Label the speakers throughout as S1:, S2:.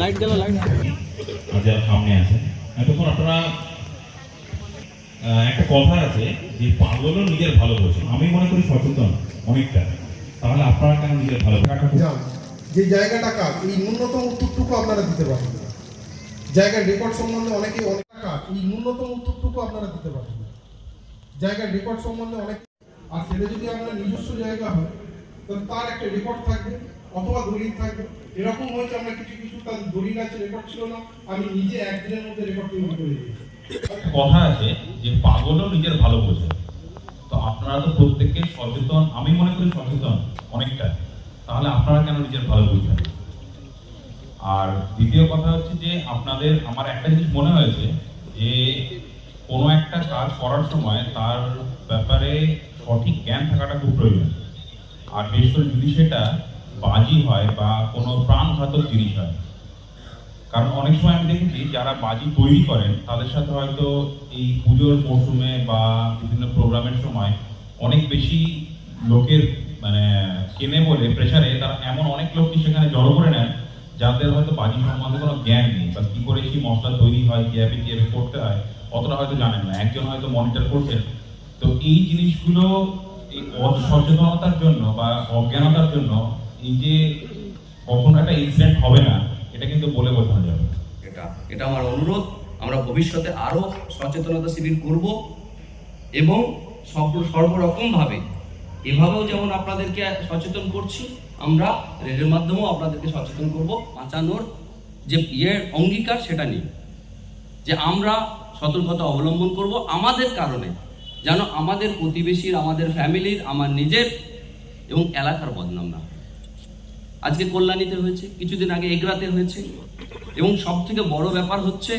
S1: Light গেল light
S2: যারা সামনে আছে। এতক্ষণ আপনারা একটা কথা আছে যে পাগলও নিজের ভালো বোঝে আমি মনে করি সচেতন অনেকটা। তাহলে আপনারা কেন নিজের ভালো
S3: যে জায়গাটা কাজ এই ন্যূনতম উত্তরটুকু আপনারা দিতে পারেন। না জায়গার রেকর্ড সম্বন্ধে অনেকে অনেক কাজ এই ন্যূনতম উত্তরটুকু আপনারা দিতে পারেন। জায়গার রেকর্ড সম্বন্ধে অনেক আর সেটা যদি আপনার নিজস্ব জায়গা হয় তার একটা রেকর্ড থাকবে, অথবা দলিল থাকবে। এরকম হয়েছে, আমরা কিছু কিছু তার দলিল আছে রেকর্ড ছিল না। আমি নিজে একদিনের মধ্যে রেকর্ড তৈরি করে দিয়েছি।
S2: কথা আছে যে পাগলও নিজের ভালো বোঝে। তো আপনারা তো প্রত্যেকে সচেতন, আমি মনে করি সচেতন অনেকটা। তাহলে আপনারা কেন নিজের ভালো বুঝবেন আর দ্বিতীয় কথা হচ্ছে যে আপনাদের, আমার একটা জিনিস মনে হয়েছে যে কোনো একটা কাজ করার সময় তার ব্যাপারে সঠিক জ্ঞান থাকাটা খুব প্রয়োজন। আর বিশেষ যদি সেটা বাজি হয় বা কোনো প্রাণঘাতক জিনিস হয়। কারণ অনেক সময় আমি দেখেছি যারা বাজি তৈরি করেন, তাদের সাথে হয়তো এই পুজোর মরশুমে বা বিভিন্ন প্রোগ্রামের সময় অনেক বেশি লোকের মানে কেনে বলে প্রেশারে তারা এমন অনেক লোককে সেখানে জড়ো করে নেন যাদের হয়তো বাজি সম্বন্ধে কোনো জ্ঞান নেই বা কী করে সেই মশলা তৈরি হয় কীভাবে কীভাবে করতে হয়, অতটা হয়তো জানেন না। একজন হয়তো মনিটর করছেন। তো এই জিনিসগুলো এই অসচেতনতার জন্য বা অজ্ঞানতার জন্য এই যে কখনো একটা ইনসিডেন্ট হবে না, এটা কিন্তু বলে বোঝানো যাবে।
S4: এটা এটা আমার অনুরোধ, আমরা ভবিষ্যতে আরও সচেতনতা শিবির করব এবং সব সর্বরকমভাবে এভাবেও যেমন আপনাদেরকে সচেতন করছি, আমরা রেডিওর মাধ্যমেও আপনাদেরকে সচেতন করব, বাঁচানোর যে ইয়ের অঙ্গীকার সেটা নিয়ে। যে আমরা সতর্কতা অবলম্বন করব আমাদের কারণে। যেন আমাদের প্রতিবেশীর, আমাদের ফ্যামিলির, আমার নিজের এবং এলাকার বদনাম না আজকে কল্যাণীতে হয়েছে, কিছুদিন আগে এগরাতে হয়েছে এবং সব থেকে বড় ব্যাপার হচ্ছে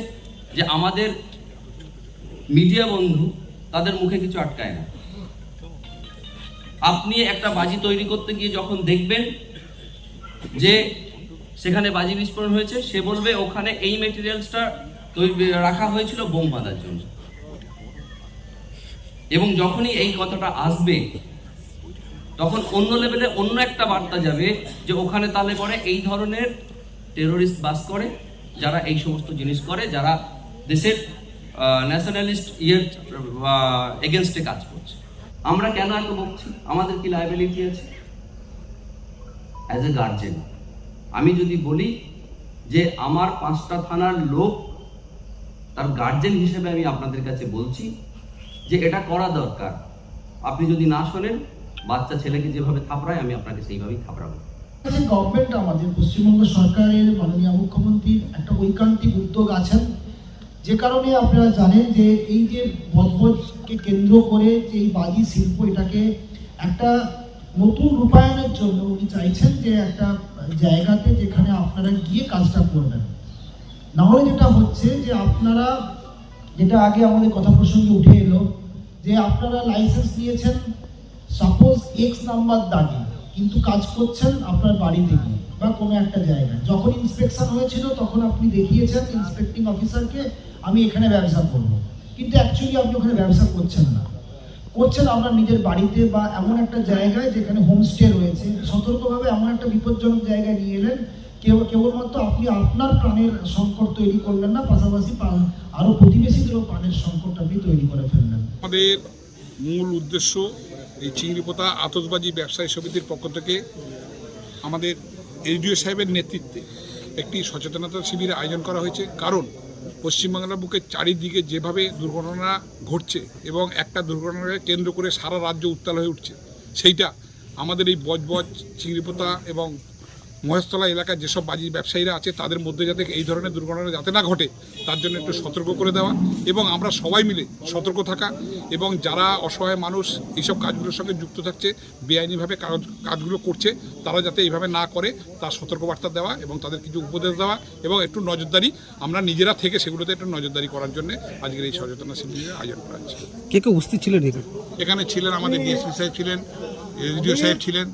S4: যে আমাদের মিডিয়া বন্ধু তাদের মুখে কিছু আটকায় না। আপনি একটা বাজি তৈরি করতে গিয়ে যখন দেখবেন যে সেখানে বাজি বিস্ফোরণ হয়েছে, সে বলবে, ওখানে এই মেটেরিয়ালসটা তৈরি, রাখা হয়েছিল বোম বাঁধার জন্য। এবং যখনই এই কথাটা আসবে, তখন অন্য লেভেলে অন্য একটা বার্তা যাবে যে ওখানে তাহলে পরে এই ধরনের টেরোরিস্ট বাস করে, যারা এই সমস্ত জিনিস করে, যারা দেশের ন্যাশনালিস্ট ইয়ের এগেনস্টে কাজ করছে। আমরা কেন এত বকছি? আমাদের কি লাইবিলিটি আছে? অ্যাজ এ গার্জেন আমি যদি বলি যে আমার পাঁচটা থানার লোক, তার গার্জেন হিসেবে আমি আপনাদের কাছে বলছি যে এটা করা দরকার। আপনি যদি না শোনেন, বাচ্চা ছেলেকে যেভাবে থাপড়ায়, আমি আপনাকে সেইভাবেই থাপড়াবো।
S5: গভর্নমেন্ট আমাদের পশ্চিমবঙ্গ সরকারের মাননীয় মুখ্যমন্ত্রীর একটা ঐকান্তিক উদ্যোগ আছেন। যে কারণে আপনারা জানেন যে এই যে বজবজকে কেন্দ্র করে যে এই বাজি শিল্প, এটাকে একটা নতুন রূপায়ণের জন্য উনি চাইছেন যে একটা জায়গাতে যেখানে আপনারা গিয়ে কাজটা করবেন। নাহলে যেটা হচ্ছে যে আপনারা যেটা আগে আমাদের কথা প্রসঙ্গে উঠে এলো যে আপনারা লাইসেন্স নিয়েছেন সাপোজ এক্স নাম্বার দাগে, কিন্তু কাজ করছেন আপনার বাড়িতে গিয়ে বা কোনো একটা জায়গায়। যখন ইন্সপেকশন হয়েছিল, তখন আপনি দেখিয়েছেন ইন্সপেক্টিং অফিসারকে আমি এখানে ব্যবসা করব। কিন্তু অ্যাকচুয়ালি আপনি ওখানে ব্যবসা করছেন না। করছেন আপনার নিজের বাড়িতে বা এমন একটা জায়গায় যেখানে হোমস্টে রয়েছে। সতর্কভাবে এমন একটা বিপজ্জনক জায়গায় নিয়ে এলেন কেবল কেবলমাত্র আপনি আপনার প্রাণের সংকট তৈরি করলেন না, পাশাপাশি আরও প্রতিবেশীদেরও প্রাণের সংকট আপনি তৈরি করে ফেললেন।
S6: আমাদের মূল উদ্দেশ্য এই চিংড়িপোতা আতসবাজি ব্যবসায়ী সমিতির পক্ষ থেকে আমাদের এডিও সাহেবের নেতৃত্বে একটি সচেতনতা শিবিরের আয়োজন করা হয়েছে। কারণ পশ্চিমবাংলার বুকে চারিদিকে যেভাবে দুর্ঘটনা ঘটছে এবং একটা দুর্ঘটনাকে কেন্দ্র করে সারা রাজ্য উত্তাল হয়ে উঠছে, সেইটা আমাদের এই বজবজ চিংড়িপোতা এবং মহেশতলা এলাকার যেসব বাজি ব্যবসায়ীরা আছে তাদের মধ্যে যাতে এই ধরনের দুর্ঘটনা যাতে না ঘটে তার জন্য একটু সতর্ক করে দেওয়া এবং আমরা সবাই মিলে সতর্ক থাকা এবং যারা অসহায় মানুষ এইসব কাজগুলোর সঙ্গে যুক্ত থাকছে বেআইনিভাবে কাজ- কাজগুলো করছে তারা যাতে এইভাবে না করে তার সতর্কবার্তা দেওয়া এবং তাদের কিছু উপদেশ দেওয়া এবং একটু নজরদারি আমরা নিজেরা থেকে সেগুলোতে একটু নজরদারি করার জন্য আজকের এই সচেতনতা শিবিরের আয়োজন করা হচ্ছে।
S1: কে কে উপস্থিত ছিলেন এখানে?
S6: ছিলেন আমাদের ডিএসপি সাহেব ছিলেন এসডিও সাহেব ছিলেন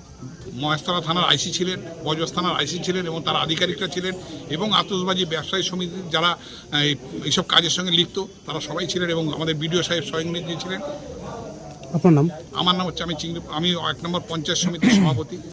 S6: মহেশতলা থানার আইসি ছিলেন বজবজ থানার আইসি ছিলেন এবং তার আধিকারিকরা ছিলেন এবং আতসবাজি ব্যবসায়ী সমিতির যারা এইসব কাজের সঙ্গে লিপ্ত তারা সবাই ছিলেন এবং আমাদের বিডিও সাহেব স্বয়ং নিয়ে ছিলেন।
S1: আপনার নাম?
S6: আমার নাম হচ্ছে আমি চিংড়ি আমি এক নম্বর পঞ্চায়েত সমিতির সভাপতি।